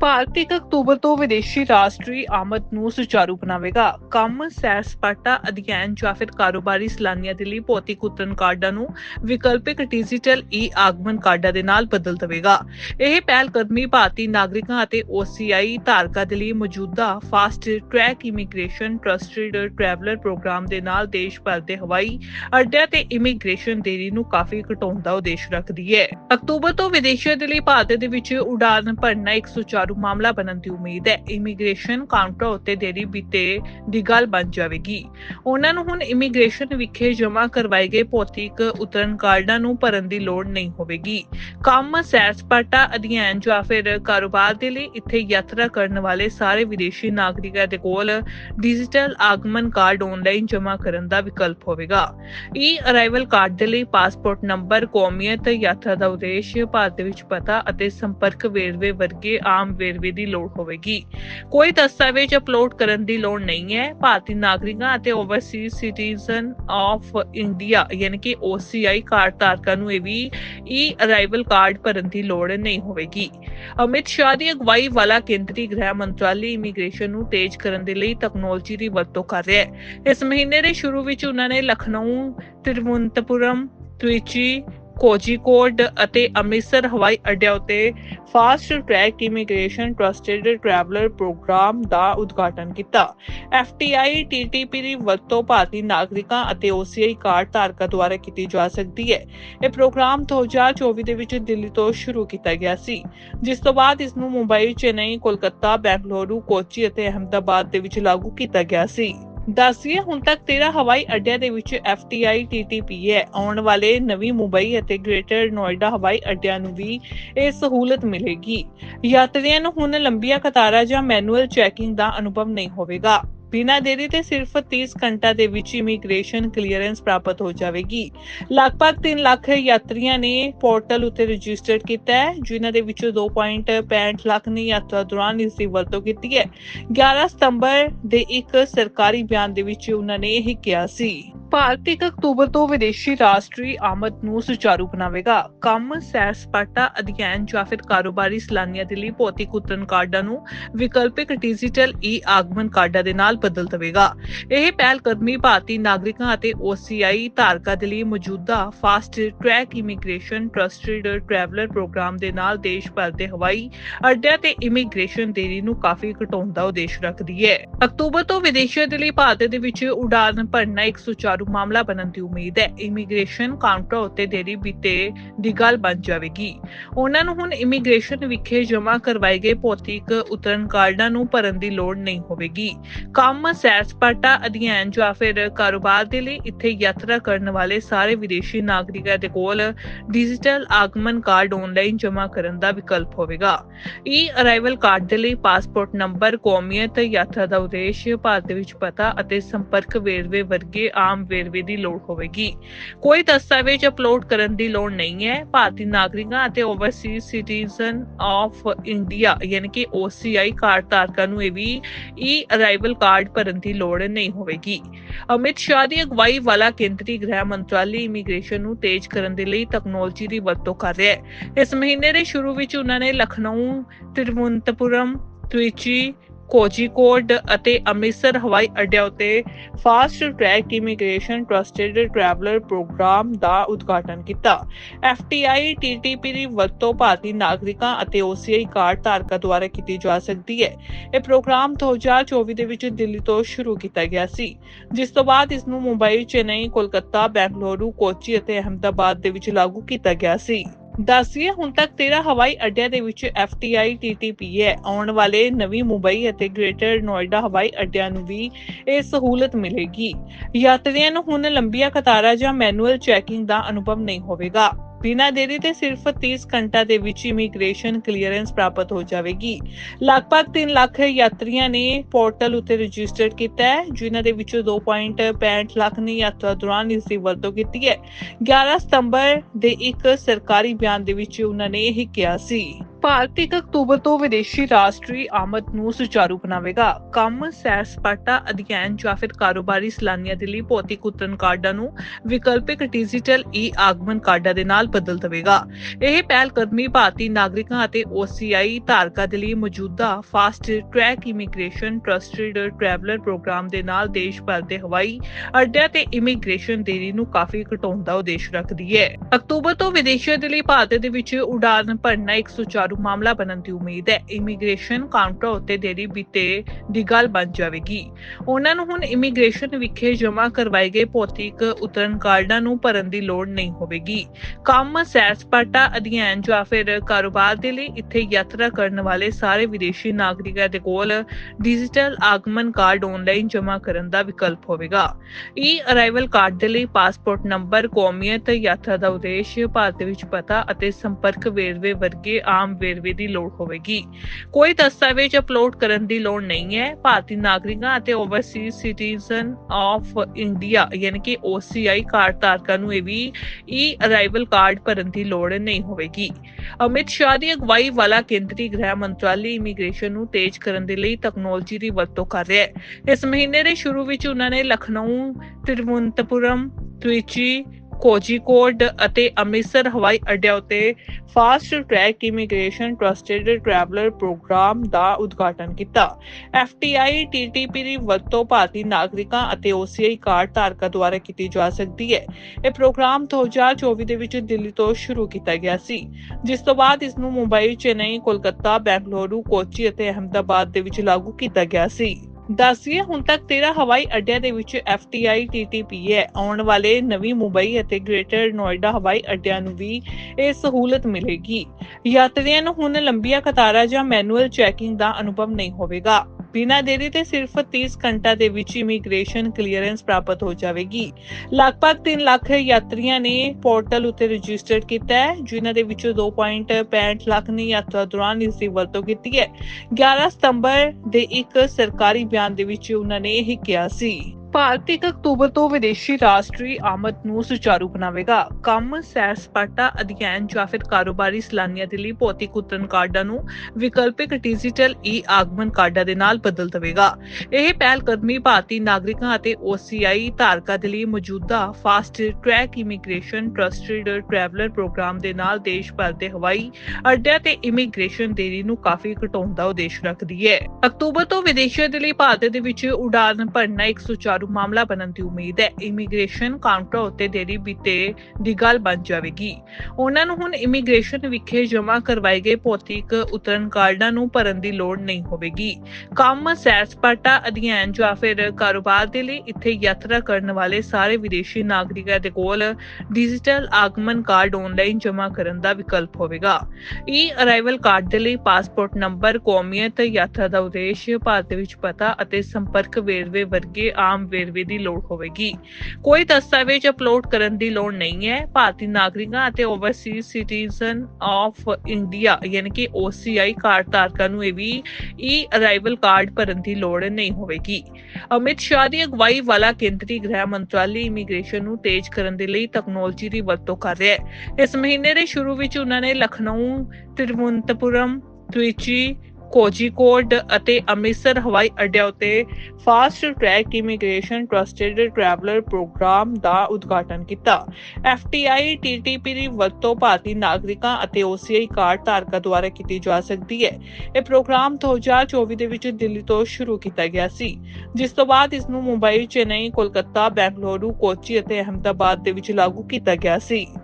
Bharat 1 October ਤੋਂ ਵਿਦੇਸ਼ੀ ਰਾਸ਼ਟਰੀ ਆਮਦ ਨੂੰ ਸੁਚਾਰੂ ਬਣਾਵੇਗਾ। ਕੰਮ, ਸੈਰ ਸਪਾਟਾ ਅਧਿਐਨ ਜਾਂ ਫਿਰ ਕਾਰੋਬਾਰੀ ਸਲਾਨੀਆਂ ਦੇ ਲਈ ਭੌਤਿਕ ਉਤਰਨ ਕਾਰਡਾਂ ਨੂੰ ਵਿਕਲਪਿਕ ਡਿਜੀਟਲ ਈ ਆਗਮਨ ਕਾਰਡਾਂ ਦੇ ਨਾਲ ਬਦਲ ਦੇਵੇਗਾ। ਇਹ ਪਹਿਲ ਕਦਮੀ ਭਾਰਤੀ ਨਾਗਰਿਕਾਂ ਅਤੇ OCI ਧਾਰਕਾਂ ਦੇ ਲਈ ਮੌਜੂਦਾ fast track immigration, trusted traveller programme ਦੇ ਨਾਲ ਦੇਸ਼ ਭਰ ਦੇ ਹਵਾਈ ਅੱਡਿਆਂ ਤੇ ਇਮੀਗ੍ਰੇਸ਼ਨ ਦੇਰੀ ਨੂੰ ਕਾਫੀ ਘਟਾਉਣ ਦਾ ਉਦੇਸ਼ ਰੱਖਦੀ ਹੈ। ਅਕਤੂਬਰ ਤੋਂ ਵਿਦੇਸ਼ੀਆਂ ਦੇ ਲਈ ਭਾਰਤ ਦੇ ਵਿੱਚ ਉਡਾਨ ਭਰਨਾ ਇੱਕ ਸੁਚਾਰੂ ਮਾਮਲਾ ਬਣਨ ਦੀ ਉਮੀਦ ਹੈ। ਇਮੀਗ੍ਰੇਸ਼ਨ ਕਾਊਂਟਰ ਉੱਤੇ ਦੇਰੀ ਬੀਤੇ ਦੀ ਗੱਲ ਬਣ ਜਾਵੇਗੀ। ਉਹਨਾਂ ਨੂੰ ਹੁਣ ਇਮੀਗ੍ਰੇਸ਼ਨ ਵਿਖੇ ਜਮ੍ਹਾਂ ਕਰਵਾਏ ਗਏ ਭੌਤਿਕ ਉਤਰਨ ਕਾਰਡਾਂ ਨੂੰ ਭਰਨ ਦੀ ਲੋੜ ਨਹੀਂ ਹੋਵੇਗੀ। ਕੰਮ, ਸੈਰ ਸਪਾਟਾ ਅਧਿਐਨ ਜਾਂ ਫਿਰ ਕਾਰੋਬਾਰ ਦੇ ਲਈ ਇੱਥੇ ਯਾਤਰਾ ਕਰਨ ਵਾਲੇ ਸਾਰੇ ਵਿਦੇਸ਼ੀ ਨਾਗਰਿਕਾਂ ਦੇ ਕੋਲ ਡਿਜੀਟਲ ਆਗਮਨ ਕਾਰਡ ਆਨਲਾਈਨ ਜਮ੍ਹਾਂ ਕਰਨ ਦਾ ਵਿਕਲਪ ਹੋਵੇਗਾ। ਈ ਅਰਾਈਵਲ ਕਾਰਡ ਦੇ ਲਈ ਪਾਸਪੋਰਟ ਨੰਬਰ, ਕੌਮੀਅਤ ਯਾਤਰਾ ਦਾ ਉਦੇਸ਼, ਭਾਰਤ ਵਿੱਚ ਪਤਾ ਅਤੇ ਸੰਪਰਕ ਵੇਰਵੇ ਵਰਗੇ ਆਮ ਵੇਰਵੇ ਦੀ ਲੋੜ ਹੋਵੇਗੀ। ਕੋਈ ਦਸਤਾਵੇਜ਼ ਅਪਲੋਡ ਕਰਨ ਦੀ ਲੋੜ ਨਹੀਂ ਹੈ। ਭਾਰਤੀ ਨਾਗਰਿਕਾਂ ਅਤੇ ਓਵਰਸੀਜ਼ ਸਿਟੀਜ਼ਨ ਆਫ ਇੰਡੀਆ ਯਾਨੀ ਕਿ OCI ਕਾਰਡ ਧਾਰਕਾਂ ਨੂੰ ਇਹ ਵੀ ਈ ਅਰਾਈਵਲ ਕਾਰਡ ਭਰਨ ਦੀ ਲੋੜ ਨਹੀਂ ਹੋਵੇਗੀ। ਅਮਿਤ ਸ਼ਾਹ ਦੀ ਅਗਵਾਈ ਵਾਲਾ ਕੇਂਦਰੀ ਗ੍ਰਹਿ ਮੰਤਰਾਲੇ ਇਮੀਗ੍ਰੇਸ਼ਨ ਨੂੰ ਤੇਜ਼ ਕਰਨ ਦੇ ਲਈ ਟੈਕਨੋਲੋਜੀ ਦੀ ਵਰਤੋਂ ਕਰ ਰਿਹਾ ਹੈ। ਇਸ ਮਹੀਨੇ ਦੇ ਸ਼ੁਰੂ ਵਿੱਚ ਉਹਨਾਂ ਨੇ ਲਖਨਊ ਤਿਰਵੰਤਪੁਰਮ ਤ੍ਰਿਚੀ ਕੋਝੀਕੋਡ ਅਤੇ ਅੰਮ੍ਰਿਤਸਰ, ਹਵਾਈ ਅੱਡਿਆਂ ਉੱਤੇ fast track immigration trusted traveller programme ਦਾ ਉਦਘਾਟਨ ਕੀਤਾ। FTI TTP ਦੀ ਵਰਤੋਂ ਭਾਰਤੀ ਨਾਗਰਿਕਾਂ ਅਤੇ OCI ਕਾਰਡ ਧਾਰਕਾਂ ਦੁਆਰਾ ਕੀਤੀ ਜਾ ਸਕਦੀ ਹੈ। ਇਹ ਪ੍ਰੋਗਰਾਮ 2024 ਦੇ ਵਿੱਚ ਦਿੱਲੀ ਤੋਂ ਸ਼ੁਰੂ ਕੀਤਾ ਗਿਆ ਸੀ। ਜਿਸ ਤੋਂ ਬਾਅਦ ਇਸ ਨੂੰ ਮੁੰਬਈ, ਚੇਨਈ, ਕੋਲਕਾਤਾ, ਬੈਂਗਲੁਰੂ, ਕੋਚੀ ਅਤੇ ਅਹਮਦਾਬਾਦ ਦੇ ਵਿੱਚ ਲਾਗੂ ਕੀਤਾ ਗਿਆ ਸੀ। ਦੱਸੀਏ ਹੁਣ ਤੱਕ 13 ਹਵਾਈ ਅੱਡਿਆਂ ਦੇ ਵਿੱਚ FTI TTP ਹੈ। ਆਉਣ ਵਾਲੇ ਨਵੀਂ ਮੁੰਬਈ ਅਤੇ ਗ੍ਰੇਟਰ ਨੋਇਡਾ ਹਵਾਈ ਅੱਡਿਆਂ ਨੂੰ ਵੀ ਇਹ ਸਹੂਲਤ ਮਿਲੇਗੀ। ਯਾਤਰੀਆਂ ਨੂੰ ਹੁਣ ਲੰਬੀਆਂ ਕਤਾਰਾਂ ਜਾਂ ਮੈਨੂਅਲ ਚੈਕਿੰਗ ਦਾ ਅਨੁਭਵ ਨਹੀਂ ਹੋਵੇਗਾ। ਬਿਨਾਂ ਦੇਰੀ ਤੇ ਸਿਰਫ 30 ਘੰਟਾ ਦੇ ਵਿੱਚ ਇਮੀਗ੍ਰੇਸ਼ਨ ਕਲੀਅਰੈਂਸ ਪ੍ਰਾਪਤ ਹੋ ਜਾਵੇਗੀ। ਲਗਭਗ 3 ਲੱਖ ਯਾਤਰੀਆਂ ਨੇ ਪੋਰਟਲ ਉੱਤੇ ਰਜਿਸਟਰ ਕੀਤਾ ਹੈ, ਜਿਨ੍ਹਾਂ ਦੇ ਵਿੱਚੋਂ 2.65 ਲੱਖ ਨੇ ਯਾਤਰਾ ਦੌਰਾਨ ਇਸ ਦੀ ਵਰਤੋਂ ਕੀਤੀ ਹੈ। 11 ਸਤੰਬਰ ਦੇ ਇੱਕ ਸਰਕਾਰੀ ਬਿਆਨ ਦੇ ਵਿੱਚ ਉਹਨਾਂ ਨੇ ਇਹ ਕਿਹਾ ਸੀ। ਭਾਰਤ 1 ਅਕਤੂਬਰ ਤੋਂ ਵਿਦੇਸ਼ੀ ਰਾਸ਼ਟਰੀ ਆਮਦ ਨੂੰ ਸੁਚਾਰੂ ਬਣਾਵੇਗਾ। ਕੰਮ, ਸੈਰ ਸਪਾਟਾ ਅਧਿਐਨ ਜਾਂ ਫਿਰ ਕਾਰੋਬਾਰੀ ਸਲਾਨੀਆਂ ਦੇ ਲਈ ਭੌਤਿਕ ਉਤਰਨ ਕਾਰਡਾਂ ਨੂੰ ਵਿਕਲਪਿਕ ਡਿਜੀਟਲ ਈ ਆਗਮਨ ਕਾਰਡਾਂ ਦੇ ਨਾਲ ਬਦਲ ਦੇਵੇਗਾ। ਇਹ ਪਹਿਲ ਕਦਮੀ ਭਾਰਤੀ ਨਾਗਰਿਕਾਂ ਅਤੇ OCI ਧਾਰਕਾਂ ਦੇ ਲਈ ਮੌਜੂਦਾ fast track immigration, trusted traveller programme ਦੇ ਨਾਲ ਦੇਸ਼ ਭਰ ਦੇ ਹਵਾਈ ਅੱਡਿਆਂ ਤੇ ਇਮੀਗ੍ਰੇਸ਼ਨ ਦੇਰੀ ਨੂੰ ਕਾਫੀ ਘਟਾਉਣ ਦਾ ਉਦੇਸ਼ ਰੱਖਦੀ ਹੈ। ਅਕਤੂਬਰ ਤੋਂ ਵਿਦੇਸ਼ੀਆਂ ਦੇ ਲਈ ਭਾਰਤ ਦੇ ਵਿੱਚ ਉਡਾਨ ਭਰਨਾ ਇੱਕ ਸੁਚਾਰੂ ਮਾਮਲਾ ਬਣਨ ਦੀ ਉਮੀਦ ਹੈ। ਇਮੀਗ੍ਰੇਸ਼ਨ ਕਾਊਂਟਰ ਉੱਤੇ ਦੇਰੀ ਬੀਤੇ ਦੀ ਗੱਲ ਬਣ ਜਾਵੇਗੀ। ਉਹਨਾਂ ਨੂੰ ਹੁਣ ਇਮੀਗ੍ਰੇਸ਼ਨ ਵਿਖੇ ਜਮ੍ਹਾਂ ਕਰਵਾਏ ਗਏ ਭੌਤਿਕ ਉਤਰਨ ਕਾਰਡਾਂ ਨੂੰ ਭਰਨ ਦੀ ਲੋੜ ਨਹੀਂ ਹੋਵੇਗੀ। ਕੰਮ ਸੈਰ ਸਪਾਟਾ ਅਧਿਐਨ ਜਾਂ ਫਿਰ ਕਾਰੋਬਾਰ ਦੇ ਲਈ ਇੱਥੇ ਯਾਤਰਾ ਕਰਨ ਵਾਲੇ ਸਾਰੇ ਵਿਦੇਸ਼ੀ ਨਾਗਰਿਕਾਂ ਦੇ ਕੋਲ ਡਿਜੀਟਲ ਆਗਮਨ ਕਾਰਡ ਆਨਲਾਈਨ ਜਮ੍ਹਾਂ ਕਰਨ ਦਾ ਵਿਕਲਪ ਹੋਵੇਗਾ। ਈ ਅਰਾਈਵਲ ਕਾਰਡ ਦੇ ਲਈ ਪਾਸਪੋਰਟ ਨੰਬਰ, ਕੌਮੀਅਤ ਯਾਤਰਾ ਦਾ ਉਦੇਸ਼, ਭਾਰਤ ਵਿੱਚ ਪਤਾ ਅਤੇ ਸੰਪਰਕ ਵੇਰਵੇ ਵਰਗੇ ਆਮ ਵੇਰਵੇ ਦੀ ਲੋੜ ਹੋਵੇਗੀ। ਕੋਈ ਦਸਤਾਵੇਜ਼ ਅਪਲੋਡ ਕਰਨ ਦੀ ਲੋੜ ਨਹੀਂ ਹੈ। ਭਾਰਤੀ ਨਾਗਰਿਕਾਂ ਅਤੇ ਓਵਰਸੀਜ਼ ਸਿਟੀਜ਼ਨ ਆਫ ਇੰਡੀਆ ਯਾਨੀ ਕਿ OCI ਕਾਰਡ ਧਾਰਕਾਂ ਨੂੰ ਇਹ ਵੀ ਈ ਅਰਾਈਵਲ ਕਾਰਡ ਭਰਨ ਦੀ ਲੋੜ ਨਹੀਂ ਹੋਵੇਗੀ। ਅਮਿਤ ਸ਼ਾਹ ਦੀ ਅਗਵਾਈ ਵਾਲਾ ਕੇਂਦਰੀ ਗ੍ਰਹਿ ਮੰਤਰਾਲੇ ਇਮੀਗ੍ਰੇਸ਼ਨ ਨੂੰ ਤੇਜ਼ ਕਰਨ ਦੇ ਲਈ ਟੈਕਨੋਲੋਜੀ ਦੀ ਵਰਤੋਂ ਕਰ ਰਿਹਾ ਹੈ। ਇਸ ਮਹੀਨੇ ਦੇ ਸ਼ੁਰੂ ਵਿੱਚ ਉਹਨਾਂ ਨੇ ਲਖਨਊ ਤਿਰਵੰਤਪੁਰਮ ਤ੍ਰਿਚੀ ਕੋਝੀਕੋਡ ਅਤੇ ਅੰਮ੍ਰਿਤਸਰ, ਹਵਾਈ ਅੱਡਿਆਂ ਉੱਤੇ fast track immigration trusted traveller programme ਦਾ ਉਦਘਾਟਨ ਕੀਤਾ। FTI TTP ਦੀ ਵਰਤੋਂ ਭਾਰਤੀ ਨਾਗਰਿਕਾਂ ਅਤੇ OCI ਕਾਰਡ ਧਾਰਕਾਂ ਦੁਆਰਾ ਕੀਤੀ ਜਾ ਸਕਦੀ ਹੈ। ਇਹ ਪ੍ਰੋਗਰਾਮ 2024 ਦੇ ਵਿੱਚ ਦਿੱਲੀ ਤੋਂ ਸ਼ੁਰੂ ਕੀਤਾ ਗਿਆ ਸੀ, ਜਿਸ ਤੋਂ ਬਾਅਦ ਇਸ ਨੂੰ ਮੁੰਬਈ, ਚੇਨਈ, ਕੋਲਕਾਤਾ, ਬੈਂਗਲੁਰੂ, ਕੋਚੀ ਅਤੇ ਅਹਮਦਾਬਾਦ ਦੇ ਵਿੱਚ ਲਾਗੂ ਕੀਤਾ ਗਿਆ ਸੀ। ਦੱਸੀਏ ਹੁਣ ਤੱਕ 13 ਹਵਾਈ ਅੱਡਿਆਂ ਦੇ ਵਿੱਚ FTI TTP ਹੈ। ਆਉਣ ਵਾਲੇ ਨਵੀਂ ਮੁੰਬਈ ਅਤੇ ਗ੍ਰੇਟਰ ਨੋਇਡਾ ਹਵਾਈ ਅੱਡਿਆਂ ਨੂੰ ਵੀ ਇਹ ਸਹੂਲਤ ਮਿਲੇਗੀ। ਯਾਤਰੀਆਂ ਨੂੰ ਹੁਣ ਲੰਬੀਆਂ ਕਤਾਰਾਂ ਜਾਂ ਮੈਨੂਅਲ ਚੈਕਿੰਗ ਦਾ ਅਨੁਭਵ ਨਹੀਂ ਹੋਵੇਗਾ। ਬਿਨਾਂ ਦੇਰੀ ਤੇ ਸਿਰਫ 30 ਘੰਟਾ ਦੇ ਵਿੱਚ ਇਮੀਗ੍ਰੇਸ਼ਨ ਕਲੀਅਰੈਂਸ ਪ੍ਰਾਪਤ ਹੋ ਜਾਵੇਗੀ। ਲਗਭਗ 3 ਲੱਖ ਯਾਤਰੀਆਂ ਨੇ ਪੋਰਟਲ ਉੱਤੇ ਰਜਿਸਟਰ ਕੀਤਾ ਹੈ, ਜਿਨ੍ਹਾਂ ਦੇ ਵਿੱਚੋਂ 2.65 ਲੱਖ ਨੇ ਯਾਤਰਾ ਦੌਰਾਨ ਇਸ ਦੀ ਵਰਤੋਂ ਕੀਤੀ ਹੈ। 11 ਸਤੰਬਰ ਦੇ ਇੱਕ ਸਰਕਾਰੀ ਬਿਆਨ ਦੇ ਵਿੱਚ ਉਹਨਾਂ ਨੇ ਇਹ ਕਿਹਾ ਸੀ। ਭਾਰਤ 1 ਅਕਤੂਬਰ ਤੋਂ ਵਿਦੇਸ਼ੀ ਰਾਸ਼ਟਰੀ ਆਮਦ ਨੂੰ ਸੁਚਾਰੂ ਬਣਾਵੇਗਾ। ਕੰਮ, ਸੈਰ ਸਪਾਟਾ, ਅਧਿਐਨ ਜਾਂ ਫਿਰ ਕਾਰੋਬਾਰੀ ਸਲਾਨੀਆਂ ਦੇ ਲਈ ਭੌਤਿਕ ਉਤਰਨ ਕਾਰਡਾਂ ਨੂੰ ਵਿਕਲਪਿਕ ਡਿਜੀਟਲ ਈ ਆਗਮਨ ਕਾਰਡਾਂ ਦੇ ਨਾਲ ਬਦਲ ਦੇਵੇਗਾ। ਇਹ ਪਹਿਲ ਕਦਮੀ ਭਾਰਤੀ ਨਾਗਰਿਕਾਂ ਅਤੇ OCI ਧਾਰਕਾਂ ਦੇ ਲਈ ਮੌਜੂਦਾ fast track immigration, trusted traveller programme ਦੇ ਨਾਲ ਦੇਸ਼ ਭਰ ਦੇ ਹਵਾਈ ਅੱਡਿਆਂ ਤੇ ਇਮੀਗ੍ਰੇਸ਼ਨ ਦੇਰੀ ਨੂੰ ਕਾਫੀ ਘਟਾਉਣ ਦਾ ਉਦੇਸ਼ ਰੱਖਦੀ ਹੈ। ਅਕਤੂਬਰ ਤੋਂ ਵਿਦੇਸ਼ੀਆਂ ਦੇ ਲਈ ਭਾਰਤ ਦੇ ਵਿੱਚ ਉਡਾਨ ਭਰਨਾ ਇੱਕ ਸੁਚਾਰੂ ਮਾਮਲਾ ਬਣਨ ਦੀ ਉਮੀਦ ਹੈ। ਇਮੀਗ੍ਰੇਸ਼ਨ ਕਾਊਂਟਰ ਉੱਤੇ ਦੇਰੀ ਬੀਤੇ ਦੀ ਗੱਲ ਬਣ ਜਾਵੇਗੀ। ਉਹਨਾਂ ਨੂੰ ਹੁਣ ਇਮੀਗ੍ਰੇਸ਼ਨ ਵਿਖੇ ਜਮ੍ਹਾਂ ਕਰਵਾਏ ਗਏ ਭੌਤਿਕ ਉਤਰਨ ਕਾਰਡਾਂ ਨੂੰ ਭਰਨ ਦੀ ਲੋੜ ਨਹੀਂ ਹੋਵੇਗੀ। ਕੰਮ, ਸੈਰ ਸਪਾਟਾ ਅਧਿਐਨ ਜਾਂ ਫਿਰ ਕਾਰੋਬਾਰ ਦੇ ਲਈ ਇੱਥੇ ਯਾਤਰਾ ਕਰਨ ਵਾਲੇ ਸਾਰੇ ਵਿਦੇਸ਼ੀ ਨਾਗਰਿਕਾਂ ਦੇ ਕੋਲ ਡਿਜੀਟਲ ਆਗਮਨ ਕਾਰਡ ਆਨਲਾਈਨ ਜਮ੍ਹਾਂ ਕਰਨ ਦਾ ਵਿਕਲਪ ਹੋਵੇਗਾ। ਈ ਅਰਾਈਵਲ ਕਾਰਡ ਦੇ ਲਈ ਪਾਸਪੋਰਟ ਨੰਬਰ, ਕੌਮੀਅਤ ਯਾਤਰਾ ਦਾ ਉਦੇਸ਼, ਭਾਰਤ ਵਿੱਚ ਪਤਾ ਅਤੇ ਸੰਪਰਕ ਵੇਰਵੇ ਵਰਗੇ ਆਮ ਵੇਰਵੇ ਦੀ ਲੋੜ ਹੋਵੇਗੀ। ਕੋਈ ਦਸਤਾਵੇਜ਼ ਅਪਲੋਡ ਕਰਨ ਦੀ ਲੋੜ ਨਹੀਂ ਹੈ। ਭਾਰਤੀ ਨਾਗਰਿਕਾਂ ਅਤੇ ਓਵਰਸੀਜ਼ ਸਿਟੀਜ਼ਨ ਆਫ ਇੰਡੀਆ ਯਾਨੀ ਕਿ OCI ਕਾਰਡ ਧਾਰਕਾਂ ਨੂੰ ਇਹ ਵੀ ਈ ਅਰਾਈਵਲ ਕਾਰਡ ਭਰਨ ਦੀ ਲੋੜ ਨਹੀਂ ਹੋਵੇਗੀ। ਅਮਿਤ ਸ਼ਾਹ ਦੀ ਅਗਵਾਈ ਵਾਲਾ ਕੇਂਦਰੀ ਗ੍ਰਹਿ ਮੰਤਰਾਲੇ ਇਮੀਗ੍ਰੇਸ਼ਨ ਨੂੰ ਤੇਜ਼ ਕਰਨ ਦੇ ਲਈ ਤਕਨਾਲੋਜੀ ਦੀ ਵਰਤੋਂ ਕਰ ਰਿਹਾ ਹੈ। ਇਸ ਮਹੀਨੇ ਦੇ ਸ਼ੁਰੂ ਵਿੱਚ ਉਹਨਾਂ ਨੇ ਲਖਨਊ ਤਿਰਵੰਤਪੁਰਮ ਤ੍ਰਿਚੀ ਕੋਝੀਕੋਡ ਅਤੇ ਅੰਮ੍ਰਿਤਸਰ, ਹਵਾਈ ਅੱਡਿਆਂ ਉੱਤੇ fast track immigration trusted traveller programme ਦਾ ਉਦਘਾਟਨ ਕੀਤਾ। FTI TTP ਦੀ ਵਰਤੋਂ ਭਾਰਤੀ ਨਾਗਰਿਕਾਂ ਅਤੇ OCI ਕਾਰਡ ਧਾਰਕਾਂ ਦੁਆਰਾ ਕੀਤੀ ਜਾ ਸਕਦੀ ਹੈ। ਇਹ ਪ੍ਰੋਗਰਾਮ 2024 ਦੇ ਵਿੱਚ ਦਿੱਲੀ ਤੋਂ ਸ਼ੁਰੂ ਕੀਤਾ ਗਿਆ ਸੀ। ਜਿਸ ਤੋਂ ਬਾਅਦ ਇਸ ਨੂੰ ਮੁੰਬਈ, ਚੇਨਈ, ਕੋਲਕਾਤਾ, ਬੈਂਗਲੁਰੂ, ਕੋਚੀ ਅਤੇ ਅਹਮਦਾਬਾਦ ਦੇ ਵਿੱਚ ਲਾਗੂ ਕੀਤਾ ਗਿਆ ਸੀ। ਦੱਸਿਏ ਹੁਣ ਤੱਕ 13 ਹਵਾਈ ਅੱਡਿਆਂ ਦੇ ਵਿੱਚ FTI TTP ਹੈ, ਆਉਣ ਵਾਲੇ ਨਵੀਂ ਮੁੰਬਈ ਅਤੇ ਗ੍ਰੇਟਰ ਨੋਇਡਾ ਹਵਾਈ ਅੱਡਿਆਂ ਨੂੰ ਵੀ ਇਹ ਸਹੂਲਤ ਮਿਲੇਗੀ। ਯਾਤਰੀਆਂ ਨੂੰ ਹੁਣ ਲੰਬੀਆਂ ਕਤਾਰਾਂ ਜਾਂ ਮੈਨੂਅਲ ਚੈਕਿੰਗ ਦਾ ਅਨੁਭਵ ਨਹੀਂ ਹੋਵੇਗਾ। ਬਿਨਾਂ ਦੇਰੀ ਤੇ ਸਿਰਫ 30 ਘੰਟਾ ਦੇ ਵਿੱਚ ਇਮੀਗ੍ਰੇਸ਼ਨ ਕਲੀਅਰੈਂਸ ਪ੍ਰਾਪਤ ਹੋ ਜਾਵੇਗੀ। ਲਗਭਗ 3 ਲੱਖ ਯਾਤਰੀਆਂ ਨੇ ਪੋਰਟਲ ਉੱਤੇ ਰਜਿਸਟਰ ਕੀਤਾ ਹੈ, ਜਿਨ੍ਹਾਂ ਦੇ ਵਿੱਚੋਂ 2.65 ਲੱਖ ਨੇ ਯਾਤਰਾ ਦੌਰਾਨ ਇਸ ਦੀ ਵਰਤੋਂ ਕੀਤੀ ਹੈ। 11 ਸਤੰਬਰ ਦੇ ਇੱਕ ਸਰਕਾਰੀ ਬਿਆਨ ਦੇ ਵਿੱਚ ਉਹਨਾਂ ਨੇ ਇਹ ਕਿਹਾ ਸੀ। ਭਾਰਤ 1 ਅਕਤੂਬਰ ਤੋਂ ਵਿਦੇਸ਼ੀ ਰਾਸ਼ਟਰੀ ਆਮਦ ਨੂੰ ਸੁਚਾਰੂ ਬਣਾਵੇਗਾ। ਕੰਮ, ਸੈਰ ਸਪਾਟਾ, ਅਧਿਐਨ ਜਾਂ ਫਿਰ ਕਾਰੋਬਾਰੀ ਸਲਾਨੀਆਂ ਦੇ ਲਈ ਭੌਤਿਕ ਉਤਰਨ ਕਾਰਡਾਂ ਨੂੰ ਵਿਕਲਪਿਕ ਡਿਜੀਟਲ ਈ ਆਗਮਨ ਕਾਰਡਾਂ ਦੇ ਨਾਲ ਬਦਲ ਦੇਵੇਗਾ। ਇਹ ਪਹਿਲ ਕਦਮੀ ਭਾਰਤੀ ਨਾਗਰਿਕਾਂ ਅਤੇ OCI ਧਾਰਕਾਂ ਦੇ ਲਈ ਮੌਜੂਦਾ fast track immigration, trusted traveller programme ਦੇ ਨਾਲ ਦੇਸ਼ ਭਰ ਦੇ ਹਵਾਈ ਅੱਡਿਆਂ ਤੇ ਇਮੀਗ੍ਰੇਸ਼ਨ ਦੇਰੀ ਨੂੰ ਕਾਫੀ ਘਟਾਉਣ ਦਾ ਉਦੇਸ਼ ਰੱਖਦੀ ਹੈ। ਅਕਤੂਬਰ ਤੋਂ ਵਿਦੇਸ਼ੀਆਂ ਦੇ ਲਈ ਭਾਰਤ ਦੇ ਵਿੱਚ ਉਡਾਨ ਭਰਨਾ ਇੱਕ ਸੁਚਾਰੂ ਮਾਮਲਾ ਬਣਨ ਦੀ ਉਮੀਦ ਹੈ। ਇਮੀਗ੍ਰੇਸ਼ਨ ਕਾਊਂਟਰ ਉੱਤੇ ਦੇਰੀ ਬੀਤੇ ਦੀ ਗੱਲ ਬਣ ਜਾਵੇਗੀ। ਉਹਨਾਂ ਨੂੰ ਹੁਣ ਇਮੀਗ੍ਰੇਸ਼ਨ ਵਿਖੇ ਜਮ੍ਹਾਂ ਕਰਵਾਏ ਗਏ ਭੌਤਿਕ ਉਤਰਨ ਕਾਰਡਾਂ ਨੂੰ ਭਰਨ ਦੀ ਲੋੜ ਨਹੀਂ ਹੋਵੇਗੀ। ਕੰਮ, ਸੈਰ ਸਪਾਟਾ ਅਧਿਐਨ ਜਾਂ ਫਿਰ ਕਾਰੋਬਾਰ ਦੇ ਲਈ ਇੱਥੇ ਯਾਤਰਾ ਕਰਨ ਵਾਲੇ ਸਾਰੇ ਵਿਦੇਸ਼ੀ ਨਾਗਰਿਕਾਂ ਦੇ ਕੋਲ ਡਿਜੀਟਲ ਆਗਮਨ ਕਾਰਡ ਆਨਲਾਈਨ ਜਮ੍ਹਾਂ ਕਰਨ ਦਾ ਵਿਕਲਪ ਹੋਵੇਗਾ। ਈ ਅਰਾਈਵਲ ਕਾਰਡ ਦੇ ਲਈ ਪਾਸਪੋਰਟ ਨੰਬਰ, ਕੌਮੀਅਤ ਯਾਤਰਾ ਦਾ ਉਦੇਸ਼, ਭਾਰਤ ਵਿੱਚ ਪਤਾ ਅਤੇ ਸੰਪਰਕ ਵੇਰਵੇ ਵਰਗੇ ਆਮ ਵੇਰਵੇ ਦੀ ਲੋੜ ਹੋਵੇਗੀ। ਕੋਈ ਦਸਤਾਵੇਜ਼ ਅਪਲੋਡ ਕਰਨ ਦੀ ਲੋੜ ਨਹੀਂ ਹੈ। ਭਾਰਤੀ ਨਾਗਰਿਕਾਂ ਅਤੇ ਓਵਰਸੀਜ਼ ਸਿਟੀਜ਼ਨ ਆਫ ਇੰਡੀਆ ਯਾਨੀ ਕਿ OCI ਕਾਰਡ ਧਾਰਕਾਂ ਨੂੰ ਇਹ ਵੀ ਈ ਅਰਾਈਵਲ ਕਾਰਡ ਭਰਨ ਦੀ ਲੋੜ ਨਹੀਂ ਹੋਵੇਗੀ। ਅਮਿਤ ਸ਼ਾਹ ਦੀ ਅਗਵਾਈ ਵਾਲਾ ਕੇਂਦਰੀ ਗ੍ਰਹਿ ਮੰਤਰਾਲੇ ਇਮੀਗ੍ਰੇਸ਼ਨ ਨੂੰ ਤੇਜ਼ ਕਰਨ ਦੇ ਲਈ ਤਕਨਾਲੋਜੀ ਦੀ ਵਰਤੋਂ ਕਰ ਰਿਹਾ ਹੈ। ਇਸ ਮਹੀਨੇ ਦੇ ਸ਼ੁਰੂ ਵਿੱਚ ਉਹਨਾਂ ਨੇ ਲਖਨਊ ਤਿਰਵੰਤਪੁਰਮ ਤ੍ਰਿਚੀ ਕੋਝੀਕੋਡ ਅਤੇ ਅੰਮ੍ਰਿਤਸਰ ਹਵਾਈ ਅੱਡਿਆਂ ਉੱਤੇ fast track immigration trusted traveller programme ਦਾ ਉਦਘਾਟਨ ਕੀਤਾ। FTI TTP ਦੀ ਵਰਤੋਂ ਭਾਰਤੀ ਨਾਗਰਿਕਾਂ ਅਤੇ OCI ਕਾਰਡ ਧਾਰਕਾਂ ਦੁਆਰਾ ਕੀਤੀ ਜਾ ਸਕਦੀ ਹੈ। ਇਹ ਪ੍ਰੋਗਰਾਮ 2024 ਦੇ ਵਿੱਚ ਦਿੱਲੀ ਤੋਂ ਸ਼ੁਰੂ ਕੀਤਾ ਗਿਆ ਸੀ। ਜਿਸ ਤੋਂ ਬਾਅਦ ਇਸ ਨੂੰ ਮੁੰਬਈ, ਚੇਨਈ, ਕੋਲਕਾਤਾ, ਬੈਂਗਲੁਰੂ, ਕੋਚੀ ਅਤੇ ਅਹਮਦਾਬਾਦ ਦੇ ਵਿੱਚ ਲਾਗੂ ਕੀਤਾ ਗਿਆ ਸੀ।